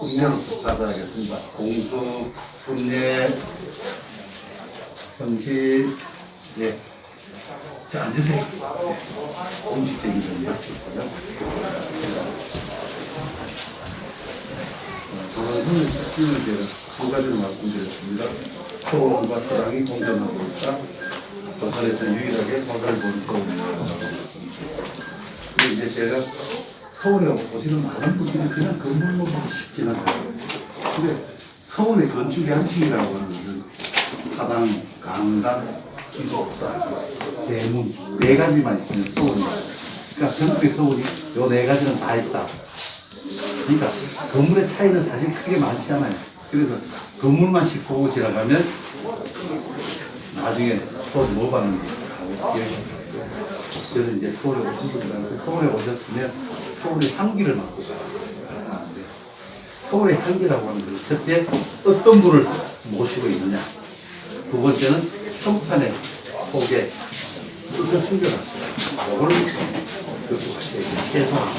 훈련으로 받아야겠습니다. 공수, 훈례, 형식, 예. 자, 앉으세요. 예. 공식적인 좀 여쭙고요. 저는 시키는 게두 가지를 말씀드렸습니다. 소원과 사랑이 공존하고 있다. 도산에서 유일하게 도산을 보는. 근데 이제 제가 서울에 오시는 많은 분들이 그냥 건물만 보고 싶지는 않아요. 근데 서울의 건축 양식이라고 하는 것은 사당, 강당, 기숙사, 대문 네 가지만 있으면 서울이에요. 그러니까 전국의 서울이 요 네 가지는 다 있다. 그러니까 건물의 차이는 사실 크게 많지 않아요. 그래서 건물만 싣고 지나가면 나중에 서울 뭐 봤는지 저는 이제 서울에 오신 분들한테 서울에 오셨으면 서울의 향기를 맡고 가는데 서울의 향기라고 하는 것은 첫째 어떤 분을 모시고 있느냐 두 번째는 평판의 속에 뜻을 숨겨놨어요. 돼요. 최소한.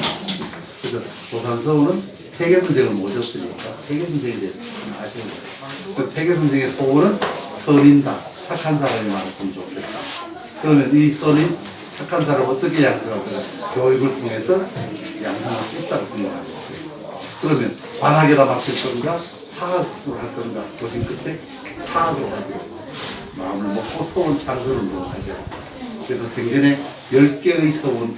그래서 도산서울은 태계 선생을 모셨으니까 태계 선생에 대해서 좀 아시는 거예요. 그 태계 선생의 소원은 선인다. 착한 사람이 많았으면 좋겠다. 그러면 이 선인 착한 사람 어떻게 양성할 거냐? 교육을 통해서 양성할 수 있다고 생각하고 있어요. 그러면 관학에다 맡길 건가? 사학으로 할 건가? 보신 끝에 사학으로 하기로 마음을 먹고 소원 창설을 하죠. 그래서 생전에 10개의 서원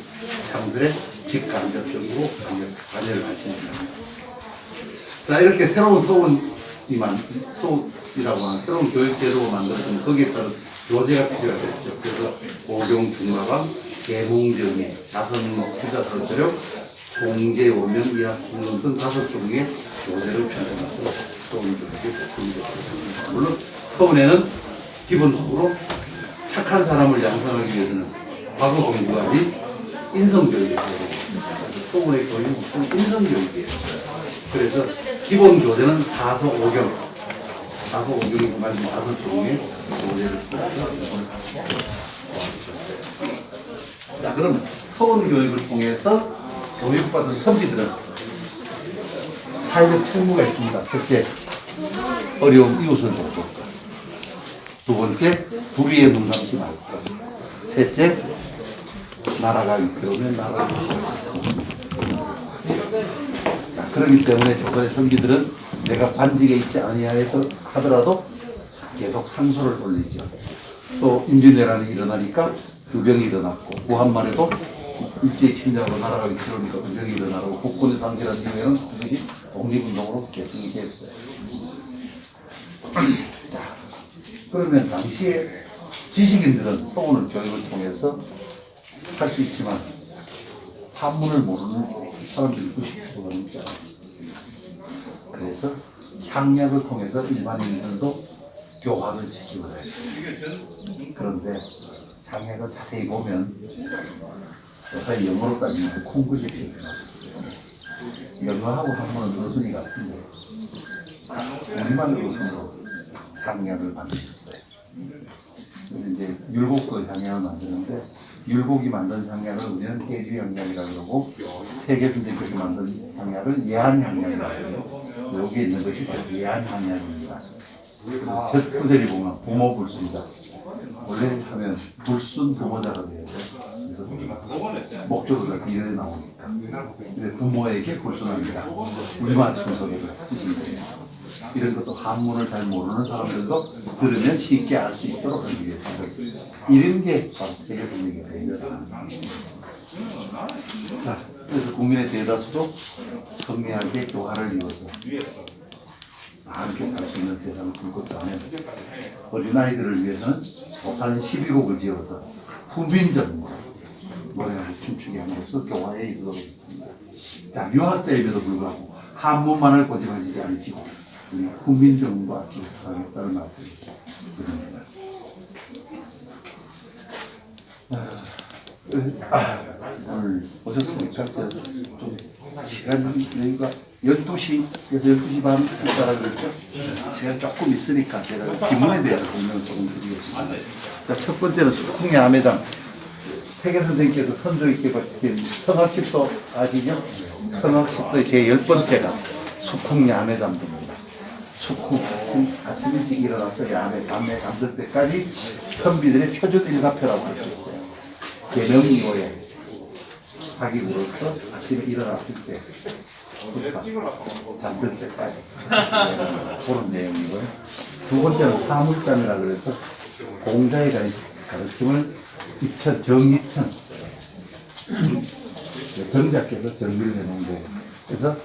창설에 직간접적으로 관여를 하십니다. 자, 이렇게 새로운 서원이 만, 서원이라고 하는 새로운 교육제도가 만들어지면 거기에 따른 요제가 필요하겠죠. 그래서 고경, 중화방, 계몽정의 자선목, 투자설조력, 공제, 오명, 이학, 공론 등 다섯 종류의 요제를 편성해서 서원 교육에 복습니다. 물론 서원에는 기본적으로 착한 사람을 양성하기 위해서는 과거 아닌 인성교육이. 서울의 교육은 인성교육이에요. 그래서 기본 교재는 사서 오경, 사서 오경이 말씀 다섯 종의 교재를 자, 그럼 서울 교육을 통해서 교육받은 선비들은 사회적 책무가 있습니다. 첫째, 어려운 이웃을 돕고 두 번째, 불의의 문 삼지 말고. 셋째, 나라가 위태로우면 나라가 자, 그렇기 때문에 조선의 선비들은 내가 관직에 있지 아니하여서 하더라도 계속 상소를 올리죠. 또 임진왜란이 일어나니까 유병이 일어났고 무한만 해도 일제 침략으로 나라가 위태로우니까 유병이 일어나고 국군의 상실한 이후에는 그것이 독립운동으로 개성이 됐어요. 자, 그러면 당시에 지식인들은 서원을 교육을 통해서 할 수 있지만 한문을 모르는 사람들이 90%가 그래서 향약을 통해서 일반인들도 교화를 지키고 해요. 그런데 향약을 자세히 보면 여사 영어로 따지면 콩글리시 영어하고 한문은 어순이 같은데 우리말 어순으로 향약을 만드셨어요. 그래서 이제 율곡도 향약을 만드는데 율곡이 만든 향약을 우리는 해주 향약이라고 그러고 세계 선생님께서 만든 향약을 예한 향약이라고 해요. 여기에 있는 것이 예한 향약입니다. 첫 구절이 보면 부모 불순자. 원래 하면 불순 부모자가 돼야 돼. 그래서 목적어가 뒤에 나오니까. 근데 부모에게 불순합니다. 우리말 순서대로 쓰신 거예요. 이런 것도 한문을 잘 모르는 사람들도 들으면 쉽게 알 수 있도록 하기 위해서 이런 게 바로 세계 분위기 됩니다. 자, 그래서 국민의 대다수도 성리하게 교화를 이루어서 함께 살 수 있는 세상을 불꽃하면 어린아이들을 위해서는 도산 12곡을 지어서 후민적 노래를 춤추게 함으로써 교화에 이르도록 했습니다. 자, 유학 때임에도 불구하고 한문만을 고집하지 않으시고 우리 국민정부가 기억하겠다는 말씀을 드립니다. 아, 오늘 오셨으니까 저좀 시간 여유가 12시에서 12시 반 있다라 그랬죠? 시간 조금 있으니까 제가 기문에 대해서 설명을 조금 드리겠습니다. 자, 첫 번째는 숙콩의 아매당. 태계 선생님께서 선조 있게 밝힌 성학집도 아시죠? 성학집도의 제열 번째가 수콩 야매 잠듭니다. 수콩 아침 일찍 일어나서 야매 밤에 잠들 때까지 선비들의 표준 일가표라고 할 수 있어요. 계명이고에 하기로서 아침에 일어났을 때 잠들 때까지 그런 내용이고요. 두 번째는 사물잠이라 그래서 공자의 가르- 가르침을 이천 정이천 정자께서 정리를 해놓은 거예요. 그래서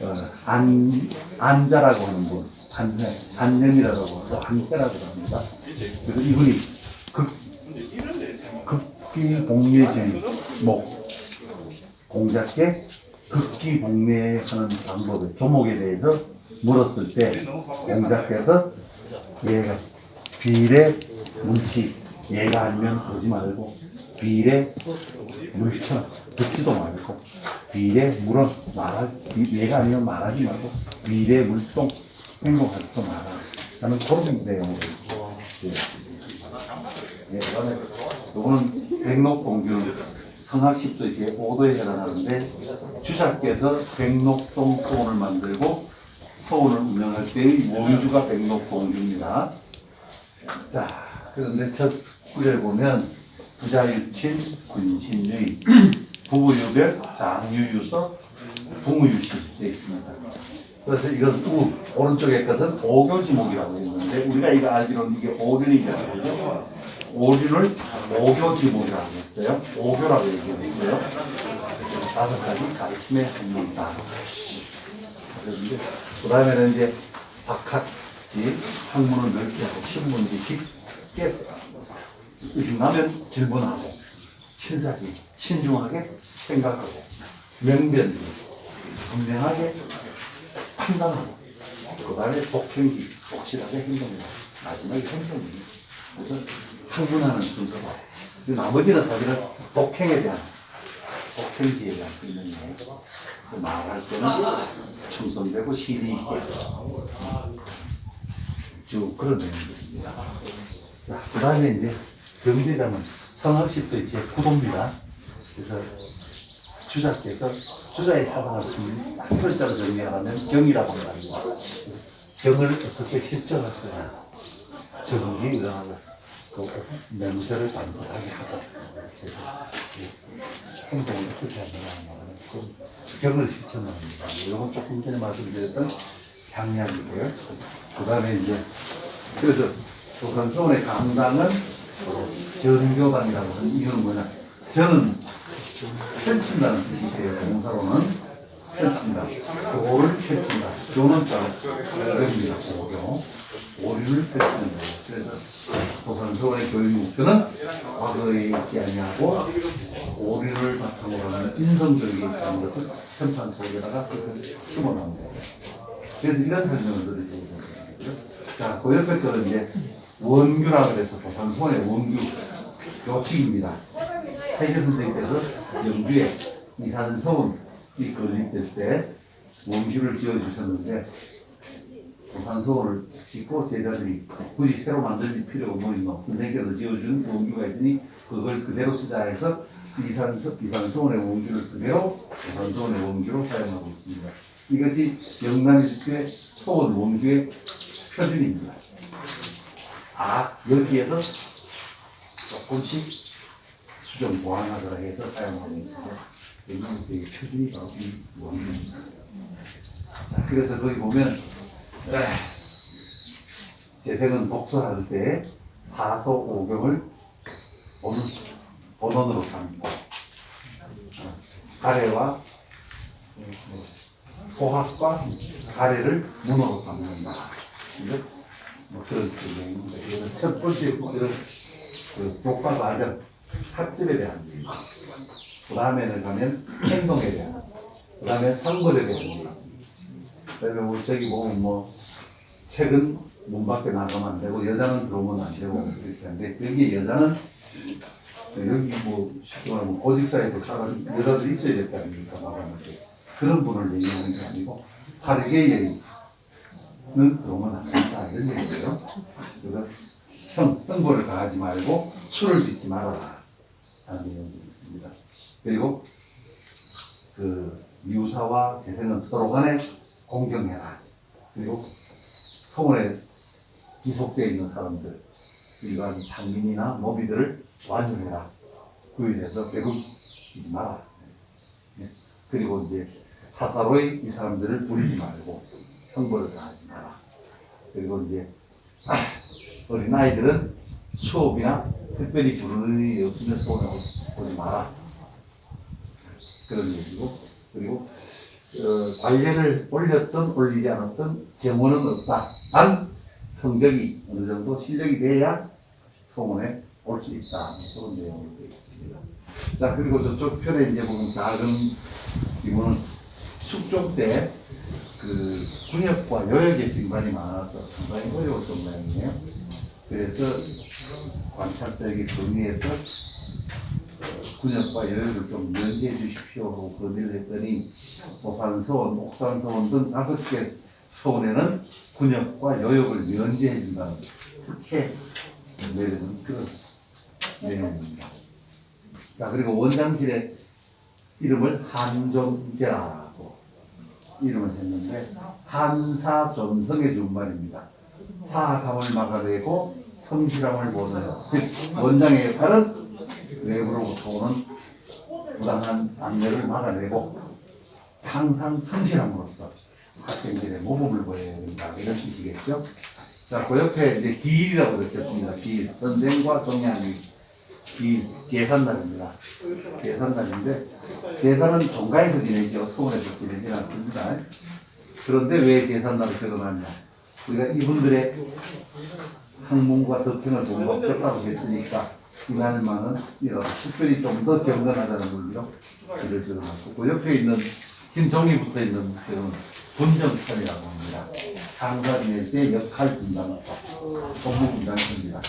어, 안 안자라고 하는 분, 안녕, 안녕이라고 하고 안자라고 합니다. 그래서 이분이 극 극기 복례주의 목 공자께 극기 복례하는 방법의 조목에 대해서 물었을 때 공자께서 얘가 비례 문치 얘가 아니면 보지 말고 비례 물천 듣지도 말고 비례 물어 말하 비- 얘가 아니면 말하지 말고 비례 물동 행동하지도 마라. 라는 그런 내용으로 예, 그다음에 요거는 백록동균 성학십도 이제 5도에 해당하는데 주자께서 백록동 소원을 만들고 서원을 운영할 때의 원주가 백록동균입니다. 자, 그런데 첫 구절 보면 부자유친, 군신유의, 부부유별, 장유유서, 부무유신 되어 있습니다. 그래서 이건 우, 오른쪽에 것은 오교지목이라고 했는데 우리가 이거 알기로는 이게 오균이라고 그러죠. 오균을 오교지목이라고 했어요. 오교라고 얘기했고요. 다섯 가지 가르침의. 그런데 그 다음에는 이제 박학지 학문을 넓게 하고 신문지 깊게 읽나면 질문하고 신사지 신중하게 생각하고 명변지 분명하게 판단하고 그 다음에 독행기 독실하게 행동하고 마지막에 행동이 그래 서 학문하는 순서가 그 나머지는 사실은 독행에 대한 독행지에 대한 설명이에요 그 말할 때는 충성되고 실이 있게 쭉 그런 내용들입니다 자, 그 다음에 이제 경제자는 성학십도 이제 구도입니다 그래서 주자께서 주자의 사상을 한 글자로 정리하면 경이라고 합니다. 경을 어떻게 실천할 거냐. 정기 일어나고 그 명세를 반복하게 하고 행동을 하느냐 그 경을 실천하는 겁니다. 이건 조금 전에 말씀드렸던 향약이고요. 그 다음에 이제 그래서 조선소원의 강당은 전교단이라고 하는 이유는 뭐냐. 저는 펼친다는 뜻이에요. 동사로는 펼친다. 오를 펼친다. 교는 따로 어렵니다. 오교. 오류를 거예요. 그래서 조선소원의 교육 목표는 과거에 있지 아니하고 오류를 바탕으로 하는 인성적인 있다는 것을 현판 속에다가 뜻을 심어놓은 거예요. 그래서 이런 설명을 들으시면 됩니다. 자, 그 옆에 거는 이제 원규라 그래서 조선소원의 원규 교칙입니다. 해계 선생님께서 영주에 이산서원이 건립될 때 원규를 지어주셨는데 도산서원을 짓고 제자들이 굳이 새로 만들 필요가 뭐 있노 선생님께서 지어준 원규가 있으니 그걸 그대로 쓰자 해서 이산서, 이산서원의 원규를 그대로 도산서원의 원규로 사용하고 있습니다. 이것이 영남일주의 서원 원규의 표준입니다. 아 여기에서 조금씩 수정 보완하더라 해서 사용하고. 여기는 되게 표준이 바로 이 원리입니다. 자, 그래서 거기 보면, 에, 재생은 독서할 때 사서 오경을 본, 본원으로 삼고, 어, 가래와 소학과 가래를 문어로 삼는다. 뭐 그런 내용입니다. 그래서 첫 번째 그런 그 교과 과정 학습에 대한 얘기. 그 다음에는 가면 행동에 대한. 그 다음에 상벌에 대한 얘기. 그 다음에 뭐 저기 보면 뭐 책은 문 밖에 나가면 안 되고 여자는 들어오면 안 되고 이렇게 하는데 여기 여자는 여기 뭐 쉽게 말하면 고직사에도 다른 여자도 있어야 될거 아닙니까 말하는데 그런 분을 얘기하는 게 아니고 바르게 얘기는 그러면 안 된다 이런 얘기예요. 그래서 형, 흥보를 가하지 말고 술을 빚지 말아라. 라는 내용이 있습니다. 그리고 그 유사와 재생은 서로 간에 공경해라. 그리고 서원에 기속되어 있는 사람들, 일반 상민이나 노비들을 완전해라. 구일해서 배급이지 마라. 네. 그리고 이제 사사로이 이 사람들을 부리지 말고 형벌을 당하지 마라. 그리고 이제 아, 어린 아이들은 수업이나 특별히 부르는 일이 없으면 서원에 오- 오지 마라. 그런 얘기고 그리고 어, 관례를 올렸든 올리지 않았든 정원은 없다. 단 성적이 어느 정도 실력이 돼야 소문에 올 수 있다. 그런 내용이 되어 있습니다. 자 그리고 저쪽 편에 이제 보면 작은 이거는 숙종 때 그 군역과 요역의 징반이 많아서 상당히 어려웠던 모양이에요. 그래서 관찰사에게 건의해서 군역과 여역을 좀 연계해 주십시오라고 건의를 했더니 오산서원, 옥산서원 등 다섯 개 서원에는 군역과 여역을 연계해 준다는 그렇게 내리는 그런 내용입니다. 자 그리고 원장실의 이름을 한정재라고 이름을 했는데 한사존성의 준말입니다. 사감을 막아내고 성실함을 보는 즉 원장의 역할은 외부로부터 오는 부당한 압력을 막아내고 항상 성실함으로써 학생들의 모범을 보여야 된다 이런 뜻이겠죠. 자, 그 옆에 이제 기일이라고 적혔습니다. 기일 선생과 동양이 기일 제산날입니다. 제산날인데 제산은 종가에서 지내죠. 서울에서 지내지 않습니다. 그런데 왜 제산날을 적어놨냐? 우리가 이분들의 학문과 덕행을 보고 목적다고 했으니까 이날만은 이런 특별히 좀 더 경건하다는 의미로 글을 적어놨고 그 옆에 있는 흰 종이 붙어 있는 그런 분정편이라고 합니다. 강사 지낼 때 역할 분담법, 업무 분담입니다.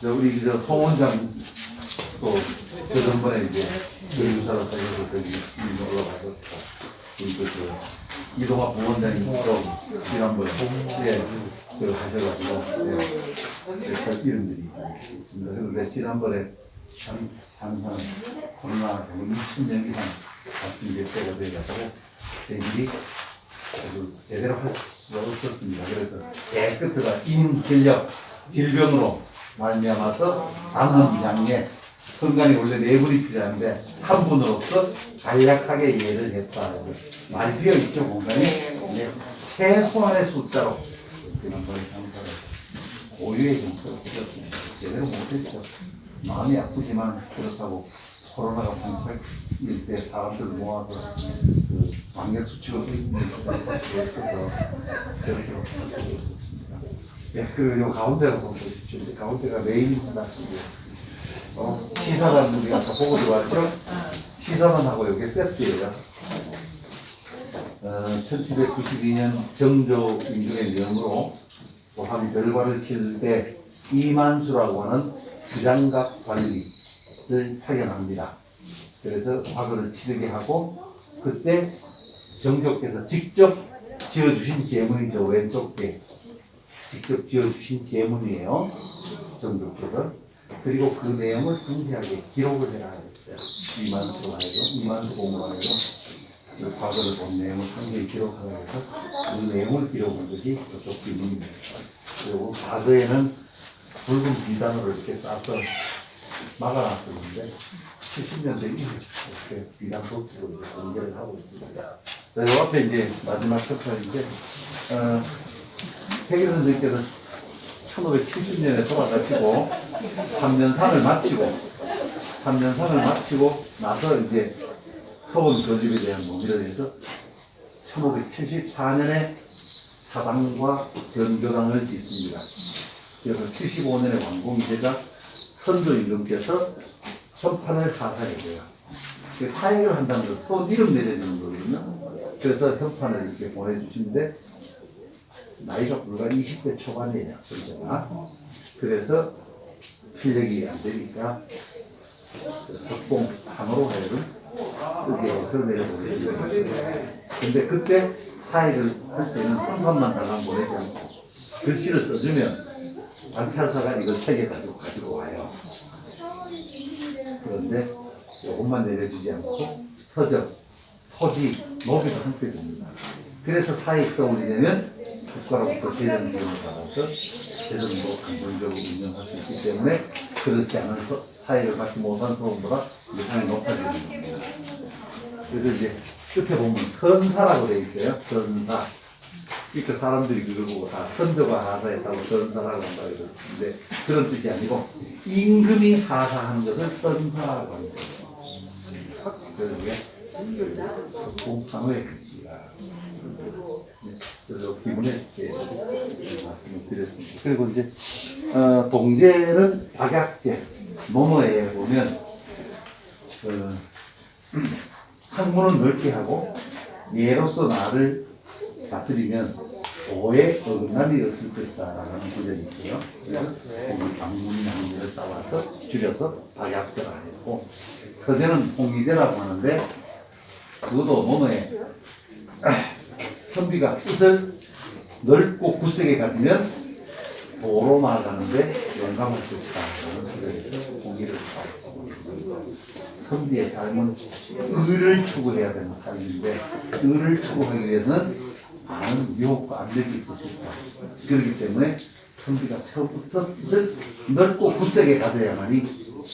저 우리 저 송원장 또 저전번에 이제 교육사로 살려서 저기 올라가서 우리 그저 이동학 부원장님 또 지난번에 예, 저 하셔가지고 예, 그 이름들이 있습니다. 그런데 지난번에 참, 항상 코로나 때문에 2천 이상 발생될 때가 돼가지고 저희들이 제대로 할 수가 없었습니다. 그래서 깨끗하다 인질력 질병으로 말미암아서 남은 양에 순간이 원래 네 분이 필요한데 한 분으로서 간략하게 이해를 했다. 많이 비어 있죠 공간이 네. 최소한의 숫자로 지난번에 장사를 고유의 점수를 드렸습니다. 제대로 못했죠. 마음이 아프지만 그렇다고 코로나가 방sak일 때 사람들 모아서 그 방역 수칙을 의무해서 저렇게 못했습니다. 예, 그리고 요 한번 보십시오. 이제 가운데가 메인입니다. 어, 시사단 우리 아까 보고 들어왔죠? 시사단하고 여기 세트예요. 어, 1792년 정조 임금의 명으로 고함 별관을 칠때 이만수라고 하는 부장갑 관리를 파견합니다. 그래서 과거를 치르게 하고 그때 정조께서 직접 지어주신 제문이죠. 왼쪽 게 직접 지어주신 제문이에요. 정조께서. 그리고 그 내용을 상세하게 기록을 해라 했어요. 이만수 하여금 이만수 공무원에도 그 과거를 본 내용을 상세히 기록하라 해서 그 내용을 기록한 것이 저쪽 기문입니다 그리고 과거에는 붉은 비단으로 이렇게 싸서 막아놨었는데 70년대 이렇게 비단 도트로 연결을 하고 있습니다. 자, 요 앞에 이제 마지막 챕터인데 어, 태계 선생님께서 1570년에 돌아가시고 3년 산을 마치고 3년 산을 마치고 나서 이제 서원 교집에 대한 논의를 해서 1574년에 사당과 전교당을 짓습니다. 그래서 75년에 완공이 되자 선조 임금께서 현판을 하사해줘요. 그 사행을 한다는 건 서원 이름 내려주는 거거든요. 그래서 현판을 이렇게 보내주시는데 나이가 불과 20대 초반이에요. 선조가. 그래서 필력이 안 되니까 그 석봉 한으로 해를 쓰게 해서 내려보내주셨어요. 근데 그때 사회를 할 때는 현판만 달랑 보내지 않고 글씨를 써주면 관찰사가 이걸 세 개 가지고 가지고 와요. 그런데 요것만 내려주지 않고 서적 토지, 노비도 함께 됩니다. 그래서 사익 서울이 되면 국가로부터 재정 지원을 받아서 재정도 안정적으로 운영할 수 있기 때문에 그렇지 않은 서- 사익을 받지 못한 서울보다 예산이 높아지는 겁니다. 그래서 이제 끝에 보면 선사라고 되어 있어요. 선사. 그러니까 사람들이 그걸 보고 다 선조가 하사했다고 선사라고 한다고 그러는데 그런 뜻이 아니고 임금이 하사하는 것을 선사라고 하는 거예요. 그래서 이게 네, 그래서 기분에 말씀을 드렸습니다. 그리고 이제 어, 동제는 박약제 모모에 보면 그 학문은 넓게 하고 예로서 나를 다스리면 오해 어긋난 일이 없을 것이다 라는 구절이 있고요. 그래서 거기 방문 양제를 따와서 줄여서 박약제라 했고 서제는 홍의제라고 하는데 그것도 모모에 선비가 뜻을 넓고 굳세게 가지면 도로 나아가는데 영감을 구절에서 공의를 선비의 삶은 의를 추구해야 되는 삶인데 의를 추구하기 위해서는 많은 유혹과 압력이 있을 수 있다. 그렇기 때문에 선비가 처음부터 뜻을 넓고 굳세게 가져야만이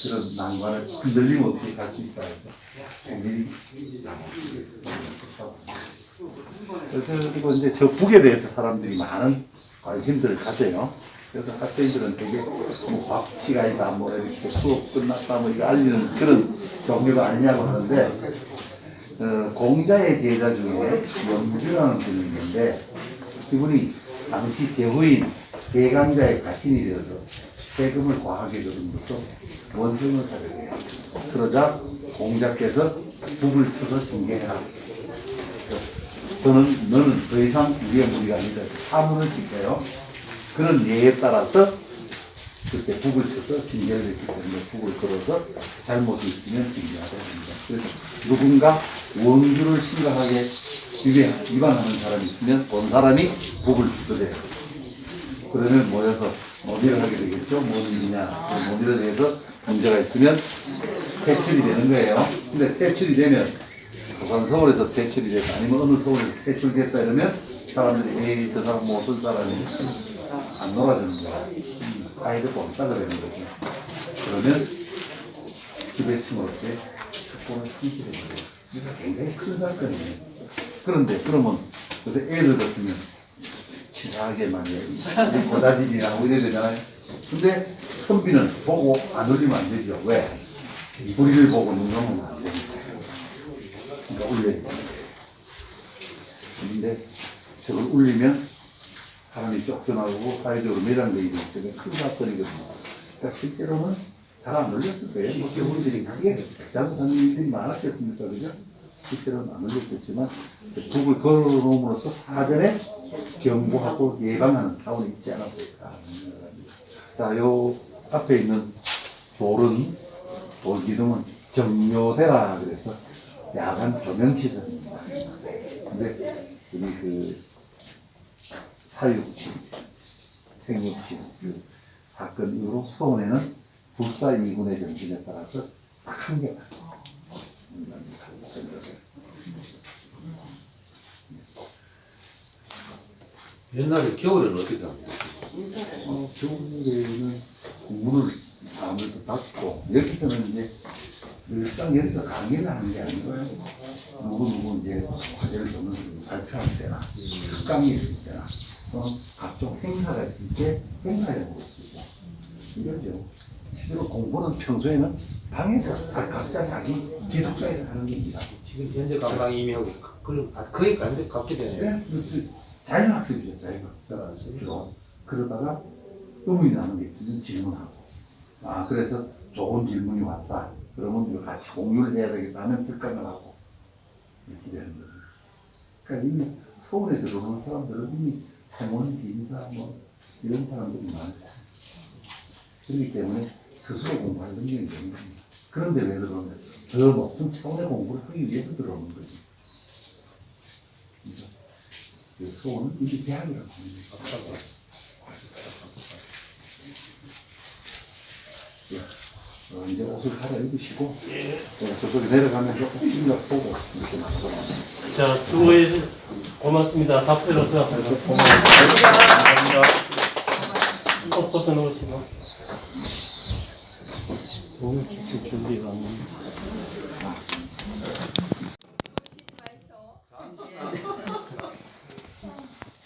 그런 난관을 흔들림 없이 갈 수 있다 해서 고민이 그래서 그리고 이제 저 북에 대해서 사람들이 많은 관심들을 가져요. 그래서 학생들은 되게 뭐밥 시간이다 뭐 이렇게 수업 끝났다 뭐 이거 알리는 그런 종류가 아니냐고 하는데 어, 공자의 제자 중에 염주라는 분이 있는데 이분이 당시 제후인 대강자의 가신이 되어서 세금을 과하게 거둔으로써 원정을 사게 돼요. 그러자 공자께서 북을 쳐서 징계해라. 저는 너는 더 이상 우리의 무리가 아니다. 사문을 지켜요. 그런 예에 따라서 그때 북을 쳐서 징계를 했기 때문에 북을 걸어서 잘못이 있으면 징계하게 됩니다. 그래서 누군가 원규를 심각하게 위반- 위반하는 사람이 있으면 본 사람이 북을 두드려요. 그러면 모여서 논의를 하게 되겠죠. 뭔 일이냐. 그 논의에 대해서 문제가 있으면 퇴출이 되는 거예요. 근데 퇴출이 되면 부산 서울에서 퇴출이 됐다 아니면 어느 서울에서 퇴출됐다 이러면 사람들이 에이 저 사람 못쓸 사람이 안 놀아주는 거야. 음, 아이들 뽕따 그러는 거죠. 그러면 지배층으로서의 특권을 상실되는 거예요. 이거 굉장히 큰 사건이에요. 그런데 그러면 근데 애들 같으면 치사하게 말이에요. 고자질이라고 이래야 되잖아요. 근데 선비는 보고 안 올리면 안 되죠. 왜? 우리를 보고 눈 감으면 안 되니까. 그러니까 울려야 돼. 근데 저걸 울리면 사람이 쫓겨나고 사회적으로 매장되기 때문에 큰 사건이거든요. 그러니까 실제로는 잘안 울렸을 거예요. 뭐 저분들이 크게 잘못하는 일들이 많았겠습니까? 그죠? 실제로는 안 울렸겠지만 북을 걸어놓음으로써 사전에 경고하고 예방하는 차원이 있지 않았을까. 자, 요 앞에 있는 돌은, 돌 기둥은 정묘대라 그래서 야간 조명 시설입니다. 근데 여기 그 사육지, 생육지 그 사건 이후로 서원에는 불사 이군의 정신에 따라서 딱 한 개가 옛날에 겨울에는 어떻게 합니까? 어, 겨울에는 문을 아무래도 닫고 여기서는 이제 늘상 여기서 강의를 하는 게 아니고요. 누구 누구 이제 과제를 좀 발표할 때나 특강이 있을 때나 또는 각종 행사가 있을 때 행사에 보고 있고 이거죠. 실제로 공부는 평소에는 방에서 자- 각자 자기 기숙사에서 하는 겁니다. 지금 현재 이미하고 그럼 아, 거의 완전 같게 되네요. 네, 그 자율학습이죠, 자율학습. 그러다가 의문이 나는 게 있으면 질문하고. 아, 그래서 좋은 질문이 왔다. 그러면 이거 같이 공유를 해야 되겠다 하면 특강을 하고. 이렇게 되는 거죠. 그러니까 이미 서울에 들어오는 사람들은 이미 세몬지 인사 뭐 이런 사람들이 많아요. 그렇기 때문에 스스로 공부할 능력이 되는 겁니다. 그런데 왜 그러면 더 높은 차원의 공부를 하기 위해서 들어오는 거지. 그래서 그 소원은 이게 대학이라고 합니다. 예. 어, 이제 옷을 갈아입으시고 제가 저쪽에 내려가면서 생각 보고 이렇게 나가고 자, 수고해 고맙습니다. 답변로서 감사합니다. 옷 벗어놓으시고. 오늘 축제 준비가 안 돼.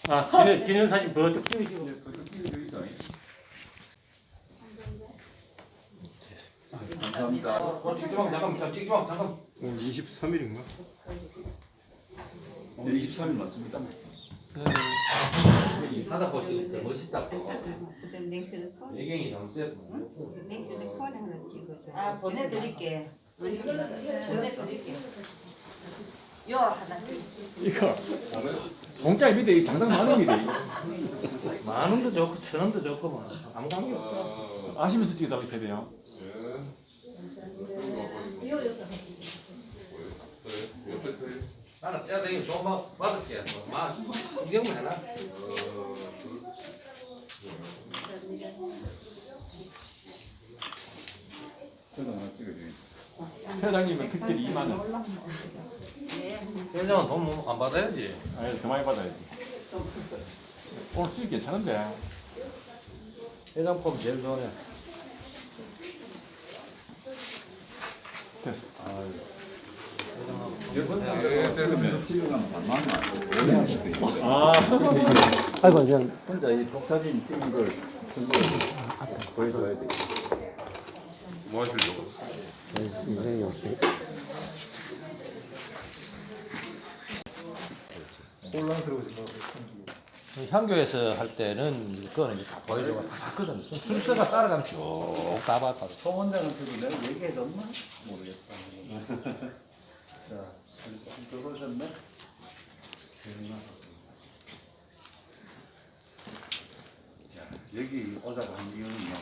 아, 기념, 기념사진 버뜩 찍으시고. 어, 찍지 마 잠깐 찍지 마 잠깐 23일인가? 23일 맞습니다. 사다 보지 멋있다고 그다음 냉뜨는 배경이 잘못됐고 냉뜨는 폰에 하나 찍어줘. 아 보내드릴게. 보내드릴게. 요 하나. 이거 공짜 밑에 장당 만 원이래. 만 원도 좋고 천 원도 좋고 뭐 아무 관계 없어 아시면서 찍다 보셔야 돼요. 나는 야 내가 조금만 받을게 마 구경만 해놔 저도 하나 찍어줘요. 회장님은 특별히 2만 원. 회장은 돈안 받아야지 아니 더 많이 받아야지. 오늘 수익 괜찮은데. 회장품 제일 좋아해 됐어. 그래 아, 아이고, 그냥. 혼자 이 독사진 찍은 걸 증거 보여줘야 돼. 뭐 하시려고? 향교에서 할 때는 그거는 이제 다 보여주고 다 봤거든 순서가 따라가면 쭉다 봤다 송원장한테도 내가 얘기해줬나? 모르겠다. 자, 좀 들어보셨네? 자, 여기 오자고 한 이유는요.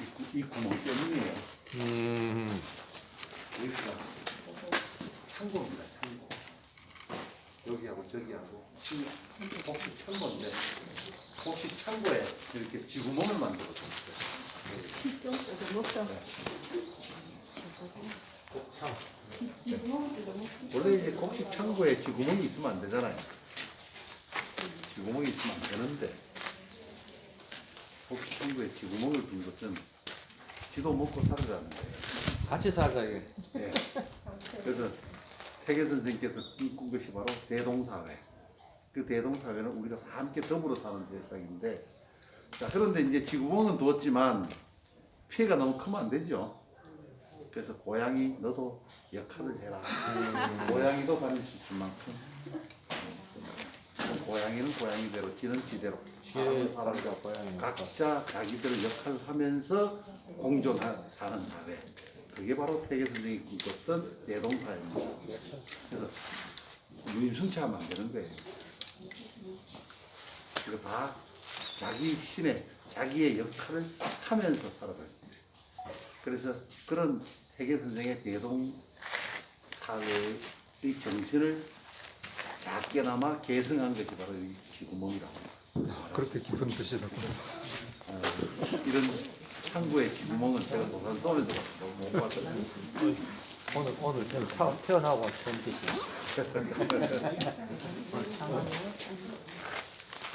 이, 구- 이 구멍 때문이에요. 음. 여기가 창고입니다, 창고. 여기하고 저기하고 이 혹시 창고인데 혹시 창고에 이렇게 지구멍을 만들어 줬어요. 원래 이제 곡식 창고에 쥐구멍이 있으면 안 되잖아요. 쥐구멍이 있으면 안 되는데 곡식 창고에 쥐구멍을 둔 것은 지도 먹고 살으라는 거예요. 같이 살자 이게 예. 그래서 태계 선생께서 꿈꾼 것이 바로 대동사회. 그 대동사회는 우리가 다 함께 더불어 사는 세상인데, 자 그런데 이제 지구멍은 두었지만 피해가 너무 크면 안 되죠. 그래서 고양이 너도 역할을 해라. 고양이도 다닐 수 있을 만큼. 음, 고양이는 고양이대로, 지는 지대로. 사람은 사람과 고양이 각자 자기들 역할을 하면서 공존하 사는 사회. 그게 바로 태계 선생이 꿈꿨던 대동사회입니다. 그래서 유임승차하면 안 되는 거예요. 이거 다 자기 신의 자기의 역할을 하면서 살아가요. 그래서 그런 태계 선생의 대동 사회의 정신을 작게나마 계승한 것이 바로 이 지구멍이라고. 그렇게 깊은 뜻이라고. 어, 이런 창구의 지구멍은 제가 도산 쏘면서 못 봤어요. 오늘 오늘 태- 태어나고 처음 듣지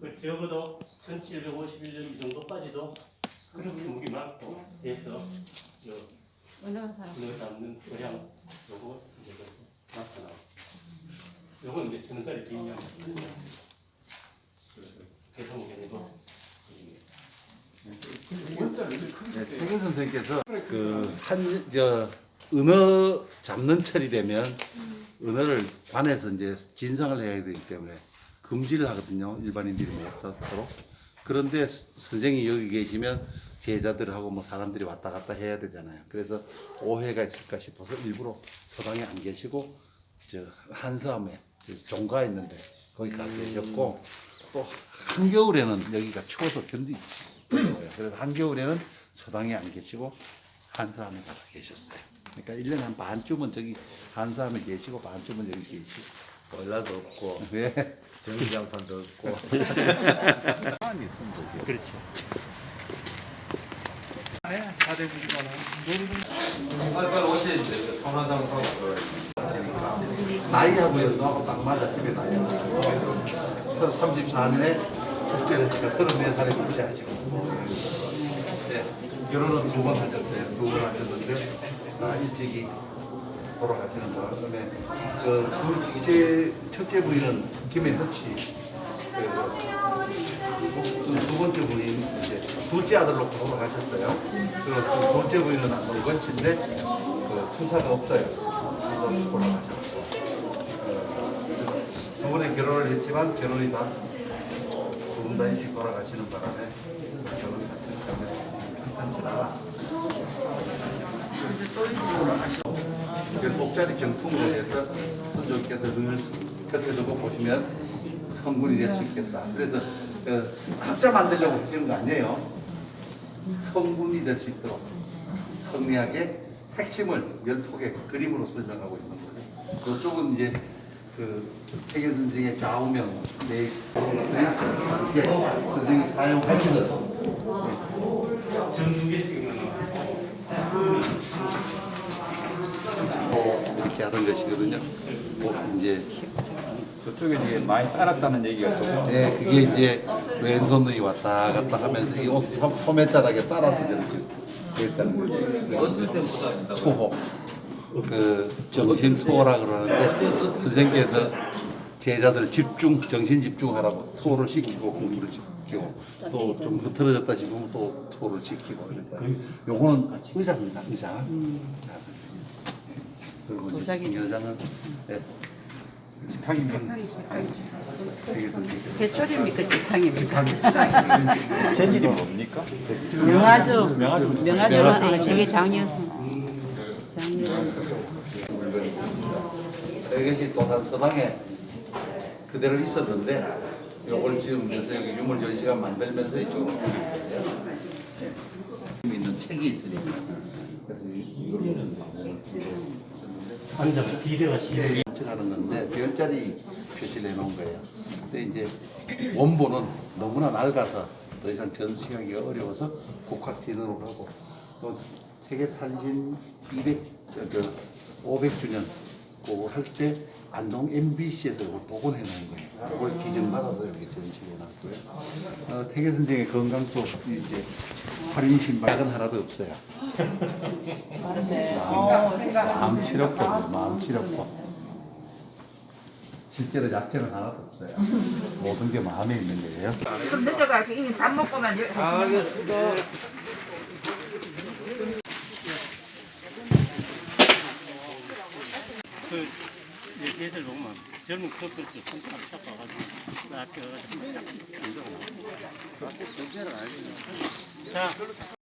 그 적어도 1751년 이 정도까지도 그렇게 무기 많고 해서 요 은어 잡는 의향 요거 이제 그 나타나고. 요건 이제 천 원짜리 비인양 대성견이고 네, 태계 선생께서 그한저 은어 잡는 철이 되면 은어를 관에서 이제 진상을 해야 되기 때문에 금지를 하거든요. 일반인들이 못 잡도록. 그런데 선생이 여기 계시면 제자들하고 뭐 사람들이 왔다 갔다 해야 되잖아요. 그래서 오해가 있을까 싶어서 일부러 서당에 안 계시고 저 한섬에 저 종가 있는데 거기 가 계셨고 또 한겨울에는 여기가 추워서 견디지 어려워요. 그래서 한겨울에는 서당에 안 계시고 한섬에 가서 계셨어요. 그러니까 1년에 한 반쯤은 저기 한섬에 계시고 반쯤은 여기 계시고 월라도 없고 네. 전기장판도 없고. 그렇죠. 빨리 오세요 이제. 성화장 하고 나이하고 연도하고 딱 맞아 집에 나이하고. 34년에 국제를 제가 34살에 국제하시고. 네, 결혼은 두 번 하셨어요. 두 번 하셨는데 아, 일찍이 돌아가시는 바람에 그 둘째 첫째 부인은 김혜덕 씨. 그 두 번째 부인 이제 둘째 아들로 돌아가셨어요. 그 둘째 부인은 노건 씨인데 그 투사가 없어요. 돌아가셨고. 두 번에 결혼을 했지만 결혼이 다 두분 다 일찍 돌아가시는 바람에 결혼 자체는 한탄치 않았습니다. 복자리 경품으로 해서 선조께서 늘 곁에 두고 보시면 성군이 될 수 있겠다. 그래서 그 학자 만들려고 하시는 거 아니에요. 성군이 될 수 있도록 성리학의 핵심을 열폭의 그림으로 설명하고 있는 거예요. 이쪽은 이제 그 태계 선생의 좌우명 내 당시에 선생이 사용하시는 전 이렇게 하는 것이거든요. 뭐 이제 저쪽에 이제 많이 따랐다는 얘기가 좀 네, 그게 이제 왼손들이 왔다 갔다 하면서 이옷 소매 자락에 따라서 저렇게 됐다는 거죠. 어쩔 때보다 투호. 그 정신 투호라 그러는데 선생님께서 제자들 집중, 정신 집중하라고 투호를 시키고 공부를 시키고 또 좀 흐트러졌다 싶으면 또 투호를 시키고 이렇게. 요거는 의자입니다, 의자. 그리고 정여장은 네. 지팡이입니다. 배철입니까 지팡입니까? 재질이 뭡니까? 명아주 명아주 명아주. 아, 저게 장여성 이것이 또한 서당에 그대로 있었는데 요걸 지금 그래서 여기 유물 전시가 만들면서 이쪽으로 네. 있는 책이 있으니까 그래서 이거를 앉아 비대가 시. 하는 건데 별자리 표시를 해놓은 거예요. 근데 이제 원본은 너무나 낡아서 더 이상 전시하기가 어려워서 국학진흥으로 하고 또 세계 탄신 200, 그 500주년 그거 할 때 안동 MBC에서 이걸 복원해 놓은 거예요. 그걸 기증받아서 여기 전시해 놨고요. 어, 태계 선생의 건강도 이제 할인 신발은 하나도 없어요. 마음 치료법, 마음 치료법. 실제로 약재는 하나도 없어요. 모든 게 마음에 있는 거예요. 좀 늦어가지고 이미 밥 먹고만 알겠습니다. 그 이제 대설 보면 젊은 커플들 손가락 잡아가지고 나 앞에 가가지고 딱 앉아가. 전체를 알지. 자.